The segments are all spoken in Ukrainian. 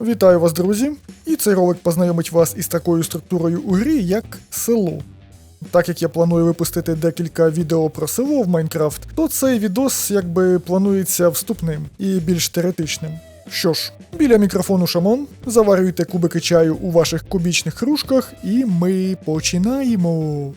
Вітаю вас, друзі! І цей ролик познайомить вас із такою структурою у грі, як село. Так як я планую випустити декілька відео про село в Майнкрафт, то цей відос якби планується вступним і більш теоретичним. Що ж, біля мікрофону Шамон, заварюйте кубики чаю у ваших кубічних кружках, і ми починаємо.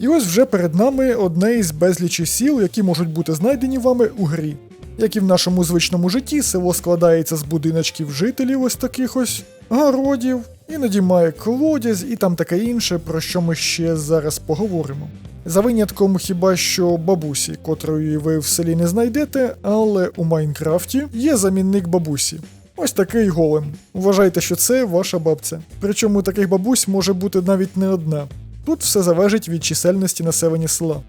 І ось вже перед нами одне із безлічі сіл, які можуть бути знайдені вами у грі. Як і в нашому звичному житті, село складається з будиночків жителів ось таких ось, городів, іноді має колодязь і там таке інше, про що ми ще зараз поговоримо. За винятком хіба що бабусі, котрої ви в селі не знайдете, але у Майнкрафті є замінник бабусі. Ось такий голем. Вважайте, що це ваша бабця. Причому таких бабусь може бути навіть не одна. Тут все залежить від чисельності населення села.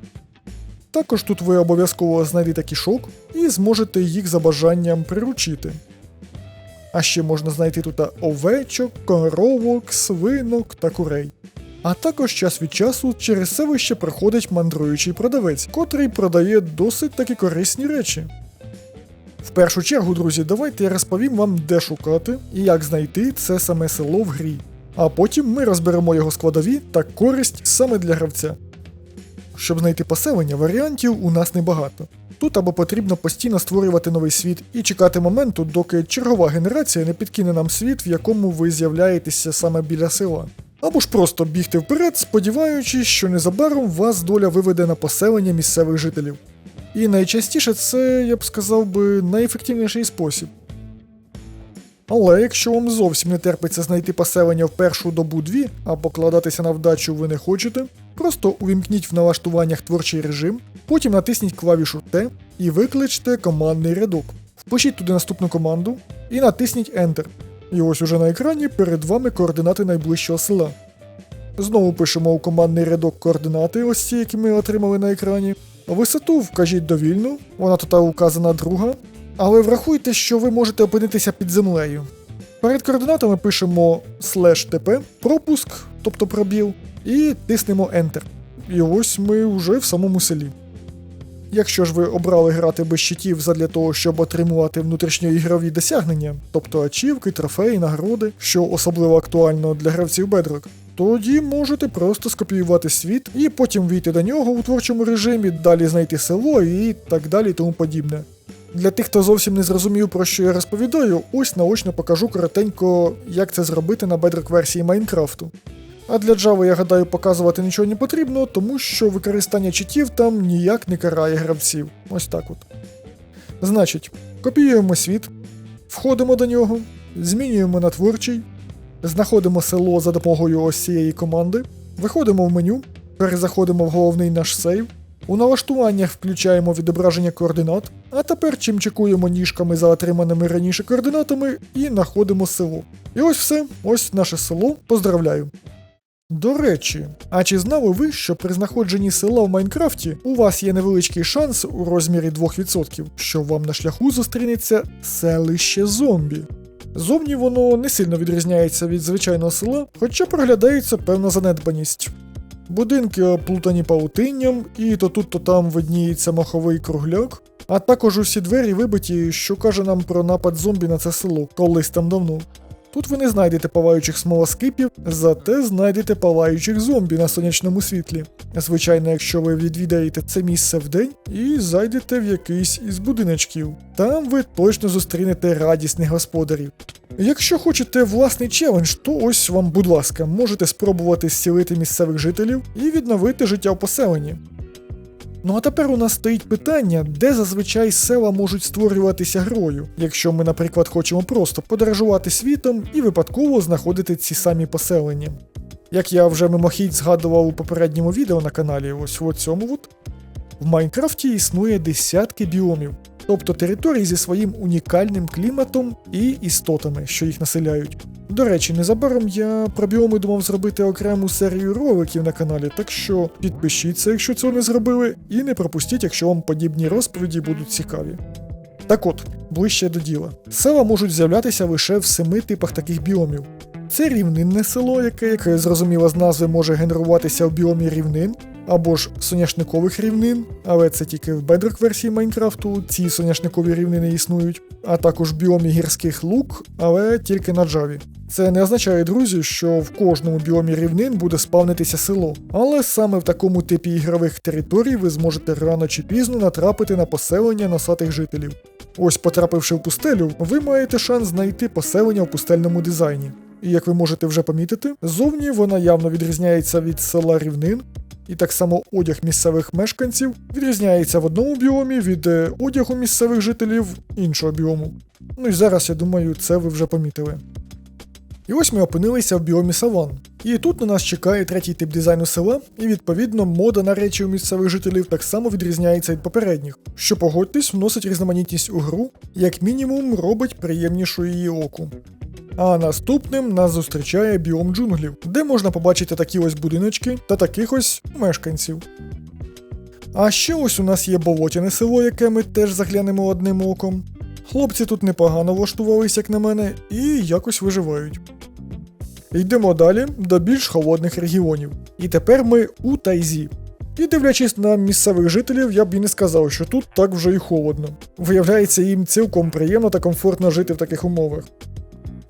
Також тут ви обов'язково знайдете кішок і зможете їх за бажанням приручити. А ще можна знайти тут овечок, коровок, свинок та курей. А також час від часу через селище проходить мандруючий продавець, котрий продає досить таки корисні речі. В першу чергу, друзі, давайте я розповім вам, де шукати і як знайти це саме село в грі. А потім ми розберемо його складові та користь саме для гравця. Щоб знайти поселення, варіантів у нас небагато. Тут або потрібно постійно створювати новий світ і чекати моменту, доки чергова генерація не підкине нам світ, в якому ви з'являєтеся саме біля села. Або ж просто бігти вперед, сподіваючись, що незабаром вас доля виведе на поселення місцевих жителів. І найчастіше це, я б сказав би, найефективніший спосіб. Але якщо вам зовсім не терпиться знайти поселення в першу добу дві, а покладатися на вдачу ви не хочете, просто увімкніть в налаштуваннях творчий режим, потім натисніть клавішу Т і викличте командний рядок. Впишіть туди наступну команду і натисніть Enter. І ось уже на екрані перед вами координати найближчого села. Знову пишемо у командний рядок координати, ось ці, які ми отримали на екрані. Висоту вкажіть довільну, вона тут указана друга, але врахуйте, що ви можете опинитися під землею. Перед координатами пишемо slash tp, пропуск, тобто пробіл, і тиснемо Enter. І ось ми вже в самому селі. Якщо ж ви обрали грати без щитів задля того, щоб отримувати внутрішньоігрові досягнення, тобто ачівки, трофеї, нагороди, що особливо актуально для гравців Bedrock, тоді можете просто скопіювати світ і потім війти до нього у творчому режимі, далі знайти село і так далі тому подібне. Для тих, хто зовсім не зрозумів, про що я розповідаю, ось наочно покажу коротенько, як це зробити на Bedrock версії Майнкрафту. А для Java, я гадаю, показувати нічого не потрібно, тому що використання читів там ніяк не карає гравців. Ось так от. Значить, копіюємо світ, входимо до нього, змінюємо на творчий, знаходимо село за допомогою ось цієї команди, виходимо в меню, перезаходимо в головний наш сейв, у налаштуваннях включаємо відображення координат, а тепер чимчикуємо ніжками за отриманими раніше координатами і знаходимо село. І ось все, ось наше село. Поздравляю! До речі, а чи знали ви, що при знаходженні села в Майнкрафті у вас є невеличкий шанс у розмірі 2%, що вам на шляху зустрінеться селище зомбі? Зовні воно не сильно відрізняється від звичайного села, хоча проглядається певна занедбаність. Будинки оплутані паутинням, і то тут, то там видніється маховий кругляк, а також усі двері вибиті, що каже нам про напад зомбі на це село колись там давно. Тут ви не знайдете палаючих смолоскипів, зате знайдете палаючих зомбі на сонячному світлі. Звичайно, якщо ви відвідаєте це місце вдень і зайдете в якийсь із будиночків. Там ви точно зустрінете радісних господарів. Якщо хочете власний челендж, то ось вам, будь ласка, можете спробувати зцілити місцевих жителів і відновити життя в поселенні. Ну а тепер у нас стоїть питання, де зазвичай села можуть створюватися грою, якщо ми, наприклад, хочемо просто подорожувати світом і випадково знаходити ці самі поселення. Як я вже мимохідь згадував у попередньому відео на каналі, ось в цьому от, в Майнкрафті існує десятки біомів, тобто територій зі своїм унікальним кліматом і істотами, що їх населяють. До речі, незабаром я про біоми думав зробити окрему серію роликів на каналі, так що підпишіться, якщо цього не зробили, і не пропустіть, якщо вам подібні розповіді будуть цікаві. Так от, ближче до діла. Села можуть з'являтися лише в семи типах таких біомів. Це рівнинне село, яке, як зрозуміло з назви, може генеруватися в біомі рівнин. Або ж соняшникових рівнин, але це тільки в Bedrock версії Майнкрафту, ці соняшникові рівнини існують, а також біомі гірських лук, але тільки на Java. Це не означає, друзі, що в кожному біомі рівнин буде спавнитися село, але саме в такому типі ігрових територій ви зможете рано чи пізно натрапити на поселення носатих жителів. Ось, потрапивши в пустелю, ви маєте шанс знайти поселення в пустельному дизайні. І як ви можете вже помітити, зовні вона явно відрізняється від села рівнин, і так само одяг місцевих мешканців відрізняється в одному біомі від е, одягу місцевих жителів іншого біому. Ну і зараз, я думаю, це ви вже помітили. І ось ми опинилися в біомі саван. І тут на нас чекає третій тип дизайну села, і відповідно мода на речі у місцевих жителів так само відрізняється від попередніх, що погодьтесь, вносить різноманітність у гру, як мінімум робить приємнішою її оку. А наступним нас зустрічає біом джунглів, де можна побачити такі ось будиночки та таких ось мешканців. А ще ось у нас є болотяне село, яке ми теж заглянемо одним оком. Хлопці тут непогано влаштувались, як на мене, і якось виживають. Йдемо далі до більш холодних регіонів. І тепер ми у Тайзі. І дивлячись на місцевих жителів, я б і не сказав, що тут так вже і холодно. Виявляється, їм цілком приємно та комфортно жити в таких умовах.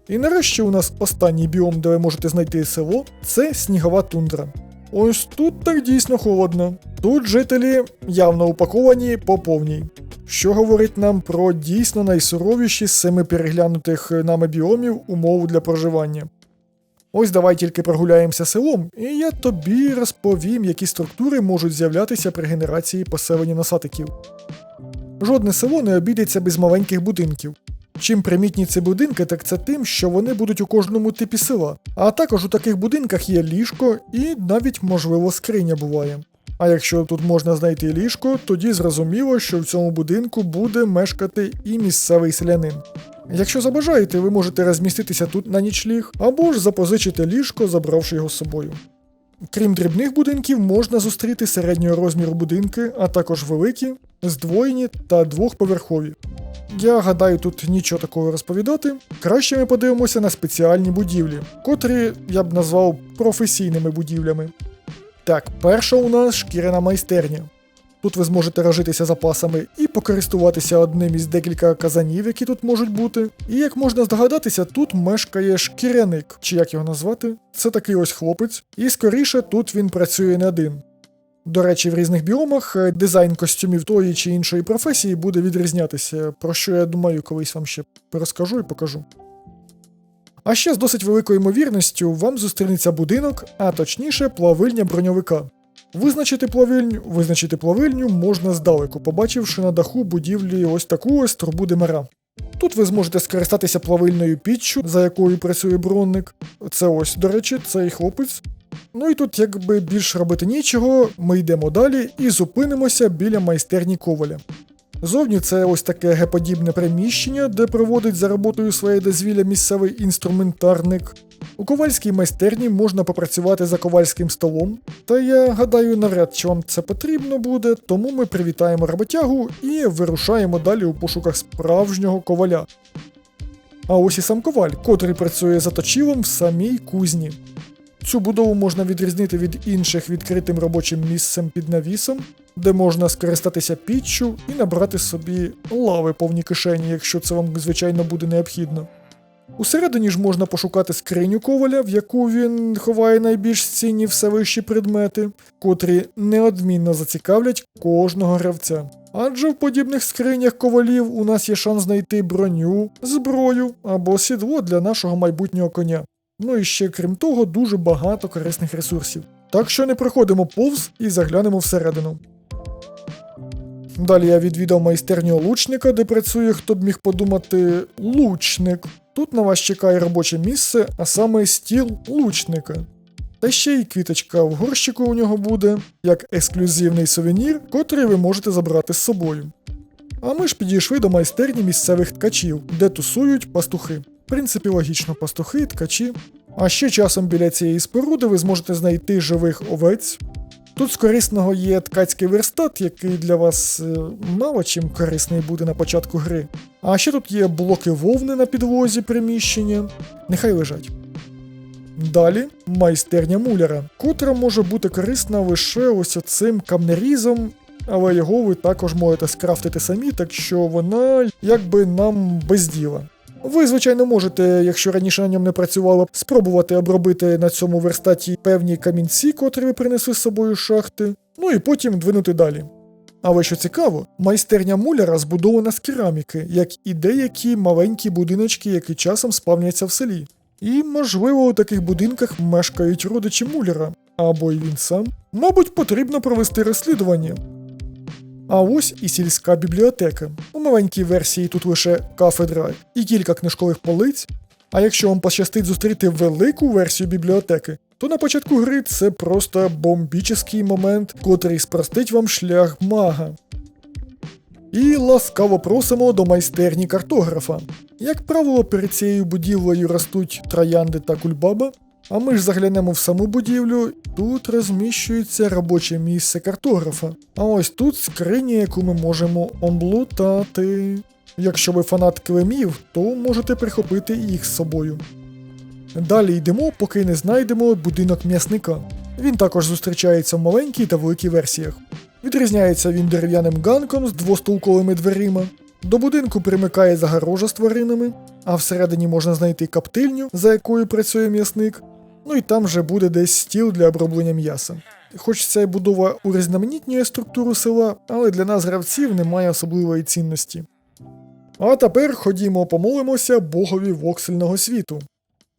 І нарешті у нас останній біом, де ви можете знайти село, це снігова тундра. Ось тут так дійсно холодно. Тут жителі явно упаковані по повній. Що говорить нам про дійсно найсуровіші з семи переглянутих нами біомів умов для проживання. Ось давай тільки прогуляємося селом, і я тобі розповім, які структури можуть з'являтися при генерації поселення насатиків. Жодне село не обійдеться без маленьких будинків. Чим примітні ці будинки, так це тим, що вони будуть у кожному типі села. А також у таких будинках є ліжко і навіть, можливо, скриня буває. А якщо тут можна знайти ліжко, тоді зрозуміло, що в цьому будинку буде мешкати і місцевий селянин. Якщо забажаєте, ви можете розміститися тут на нічліг, або ж запозичити ліжко, забравши його з собою. Крім дрібних будинків, можна зустріти середнього розміру будинки, а також великі, здвоєні та двохповерхові. Я гадаю, тут нічого такого розповідати. Краще ми подивимося на спеціальні будівлі, котрі я б назвав професійними будівлями. Так, перша у нас шкіряна майстерня. Тут ви зможете разитися запасами і покористуватися одним із декілька казанів, які тут можуть бути. І як можна здогадатися, тут мешкає шкіряник, чи як його назвати. Це такий ось хлопець, і скоріше тут він працює не один. До речі, в різних біомах е, дизайн костюмів тої чи іншої професії буде відрізнятися, про що я думаю, колись вам ще розкажу і покажу. А ще з досить великою ймовірністю вам зустрінеться будинок, а точніше плавильня броньовика. Визначити плавильню, визначити плавильню можна здалеку, побачивши на даху будівлі ось таку ось трубу димера. Тут ви зможете скористатися плавильною піччю, за якою працює бронник. Це ось, до речі, цей хлопець. Ну і тут, якби більш робити нічого, ми йдемо далі і зупинимося біля майстерні коваля. Зовні це ось таке геподібне приміщення, де проводить за роботою своє дозвілля місцевий інструментарник. У ковальській майстерні можна попрацювати за ковальським столом, та я гадаю, навряд чи вам це потрібно буде, тому ми привітаємо роботягу і вирушаємо далі у пошуках справжнього коваля. А ось і сам коваль, котрий працює за точилом в самій кузні. Цю будову можна відрізнити від інших відкритим робочим місцем під навісом, де можна скористатися піччю і набрати собі лави повні кишені, якщо це вам, звичайно, буде необхідно. Усередині ж можна пошукати скриню коваля, в яку він ховає найбільш цінні все вищі предмети, котрі неодмінно зацікавлять кожного гравця. Адже в подібних скринях ковалів у нас є шанс знайти броню, зброю або сідло для нашого майбутнього коня. Ну і ще крім того, дуже багато корисних ресурсів. Так що не проходимо повз і заглянемо всередину. Далі я відвідав майстерню лучника, де працює, хто б міг подумати, лучник. Тут на вас чекає робоче місце, а саме стіл лучника. Та ще й квіточка в горщику у нього буде, як ексклюзивний сувенір, котрий ви можете забрати з собою. А ми ж підійшли до майстерні місцевих ткачів, де тусують пастухи. В принципі, логічно, пастухи, ткачі. А ще часом біля цієї споруди ви зможете знайти живих овець. Тут з корисного є ткацький верстат, який для вас е, мало чим корисний буде на початку гри. А ще тут є блоки вовни на підлозі приміщення. Нехай лежать. Далі майстерня муляра, котра може бути корисна лише ось цим камнерізом, але його ви також можете скрафтити самі, так що вона якби нам без діла. Ви, звичайно, можете, якщо раніше на ньому не працювало, спробувати обробити на цьому верстаті певні камінці, котрі ви принесли з собою з шахти, ну і потім двинути далі. Але що цікаво, майстерня муляра збудована з кераміки, як і деякі маленькі будиночки, які часом спавняться в селі. І, можливо, у таких будинках мешкають родичі муляра, або й він сам. Мабуть, потрібно провести розслідування. А ось і сільська бібліотека. У маленькій версії тут лише кафедра і кілька книжкових полиць. А якщо вам пощастить зустріти велику версію бібліотеки, то на початку гри це просто бомбічний момент, котрий спростить вам шлях мага. І ласкаво просимо до майстерні картографа. Як правило, перед цією будівлею ростуть троянди та кульбаба, а ми ж заглянемо в саму будівлю, тут розміщується робоче місце картографа. А ось тут скриня, яку ми можемо омблутати. Якщо ви фанат килимів, то можете прихопити їх з собою. Далі йдемо, поки не знайдемо будинок м'ясника. Він також зустрічається в маленькій та великій версіях. Відрізняється він дерев'яним ганком з двостулковими дверима. До будинку примикає загорожа з тваринами, а всередині можна знайти каптильню, за якою працює м'ясник. Ну і там вже буде десь стіл для оброблення м'яса. Хоч ця будова урізноманітнює структуру села, але для нас гравців немає особливої цінності. А тепер ходімо помолимося богові воксельного світу.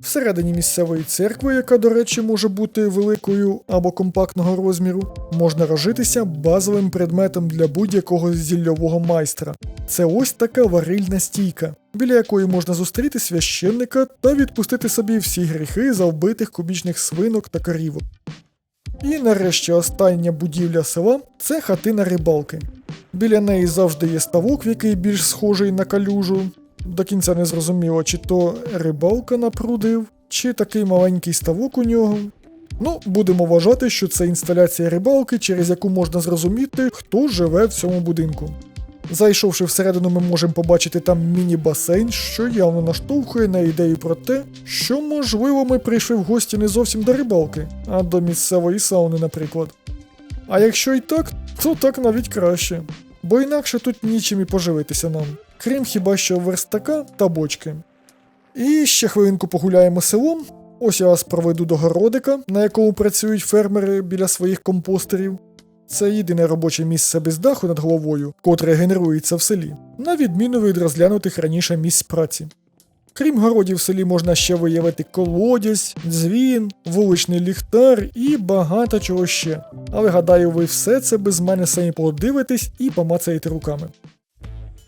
Всередині місцевої церкви, яка, до речі, може бути великою або компактного розміру, можна розжитися базовим предметом для будь-якого зілльового майстра. Це ось така варильна стійка, біля якої можна зустріти священника та відпустити собі всі гріхи за вбитих кубічних свинок та корівок. І нарешті остання будівля села це хатина рибалки. Біля неї завжди є ставок, який більш схожий на калюжу. До кінця не зрозуміло, чи то рибалка напрудив, чи такий маленький ставок у нього. Ну, будемо вважати, що це інсталяція рибалки, через яку можна зрозуміти, хто живе в цьому будинку. Зайшовши всередину, ми можемо побачити там міні-басейн, що явно наштовхує на ідею про те, що, можливо, ми прийшли в гості не зовсім до рибалки, а до місцевої сауни, наприклад. А якщо і так, то так навіть краще, бо інакше тут нічим і поживитися нам, крім хіба що верстака та бочки. І ще хвилинку погуляємо селом. Ось я вас проведу до городика, на якому працюють фермери біля своїх компостерів. Це єдине робоче місце без даху над головою, котре генерується в селі, на відміну від розглянутих раніше місць праці. Крім городів в селі можна ще виявити колодязь, дзвін, вуличний ліхтар і багато чого ще. Але гадаю, ви все це без мене самі подивитесь і помацаєте руками.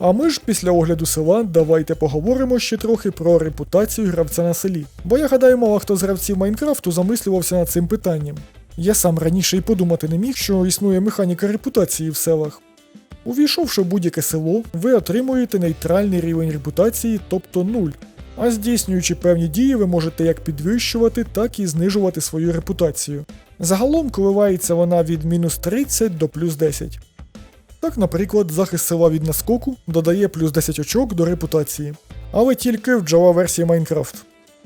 А ми ж після огляду села давайте поговоримо ще трохи про репутацію гравця на селі. Бо я гадаю, мало хто з гравців Майнкрафту замислювався над цим питанням. Я сам раніше й подумати не міг, що існує механіка репутації в селах. Увійшовши в будь-яке село, ви отримуєте нейтральний рівень репутації, тобто 0. А здійснюючи певні дії, ви можете як підвищувати, так і знижувати свою репутацію. Загалом коливається вона від мінус 30 до плюс 10. Так, наприклад, захист села від наскоку додає плюс 10 очок до репутації, але тільки в Java версії Minecraft.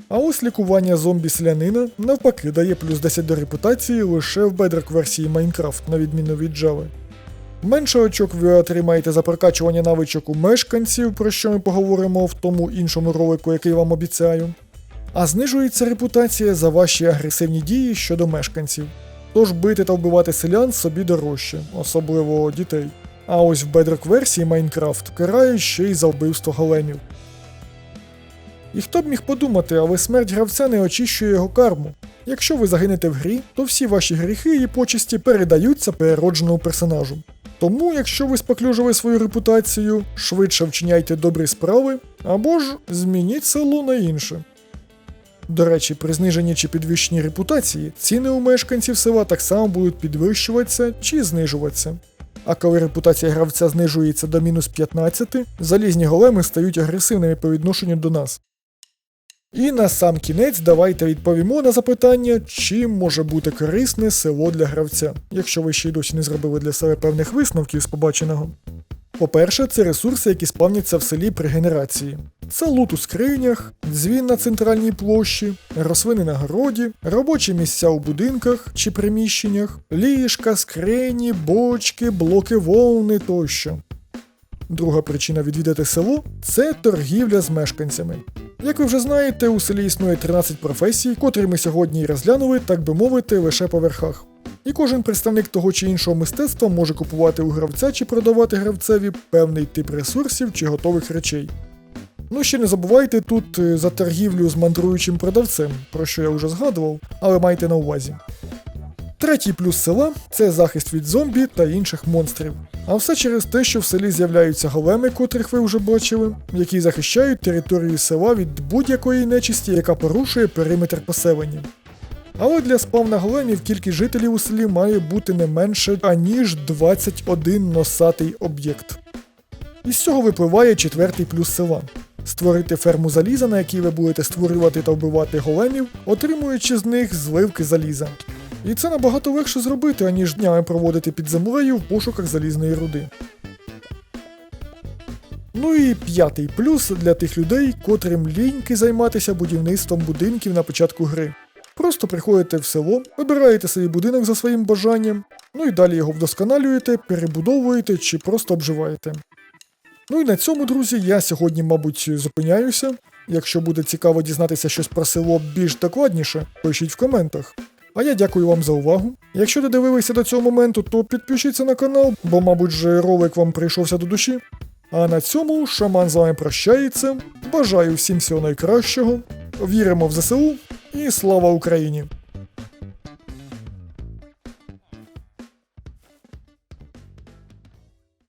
А ось лікування зомбі селянина навпаки дає плюс 10 до репутації лише в Bedrock версії Minecraft, на відміну від Java. Менше очок ви отримаєте за прокачування навичок у мешканців, про що ми поговоримо в тому іншому ролику, який вам обіцяю. А знижується репутація за ваші агресивні дії щодо мешканців. Тож бити та вбивати селян собі дорожче, особливо дітей. А ось в Bedrock версії Minecraft карають ще й за вбивство големів. І хто б міг подумати, але смерть гравця не очищує його карму. Якщо ви загинете в грі, то всі ваші гріхи і почесті передаються переродженому персонажу. Тому, якщо ви споклюжили свою репутацію, швидше вчиняйте добрі справи, або ж змініть село на інше. До речі, при зниженні чи підвищенні репутації ціни у мешканців села так само будуть підвищуватися чи знижуватися. А коли репутація гравця знижується до мінус 15, залізні големи стають агресивними по відношенню до нас. І на сам кінець давайте відповімо на запитання, чим може бути корисне село для гравця, якщо ви ще й досі не зробили для себе певних висновків з побаченого. По-перше, це ресурси, які спавняться в селі при генерації. Це лут у скринях, дзвін на центральній площі, рослини на городі, робочі місця у будинках чи приміщеннях, ліжка, скрині, бочки, блоки вовни тощо. Друга причина відвідати село це торгівля з мешканцями. Як ви вже знаєте, у селі існує 13 професій, котрі ми сьогодні і розглянули, так би мовити, лише по верхах. І кожен представник того чи іншого мистецтва може купувати у гравця чи продавати гравцеві певний тип ресурсів чи готових речей. Ну ще не забувайте тут е, за торгівлю з мандруючим продавцем, про що я вже згадував, але майте на увазі. Третій плюс села це захист від зомбі та інших монстрів. А все через те, що в селі з'являються големи, котрих ви вже бачили, які захищають територію села від будь-якої нечисті, яка порушує периметр поселення. Але для спавна големів кількість жителів у селі має бути не менше аніж 21 носатий об'єкт. Із цього випливає четвертий плюс села. Створити ферму заліза, на якій ви будете створювати та вбивати големів, отримуючи з них зливки заліза. І це набагато легше зробити, аніж днями проводити під землею в пошуках залізної руди. Ну і п'ятий плюс для тих людей, котрим ліньки займатися будівництвом будинків на початку гри. Просто приходите в село, вибираєте собі будинок за своїм бажанням, ну і далі його вдосконалюєте, перебудовуєте чи просто обживаєте. Ну і на цьому, друзі, я сьогодні, мабуть, зупиняюся. Якщо буде цікаво дізнатися щось про село більш докладніше, пишіть в коментах. А я дякую вам за увагу. Якщо не дивилися до цього моменту, то підпишіться на канал, бо, мабуть, же ролик вам прийшовся до душі. А на цьому шаман з вами прощається. Бажаю всім всього найкращого. Віримо в ЗСУ і слава Україні!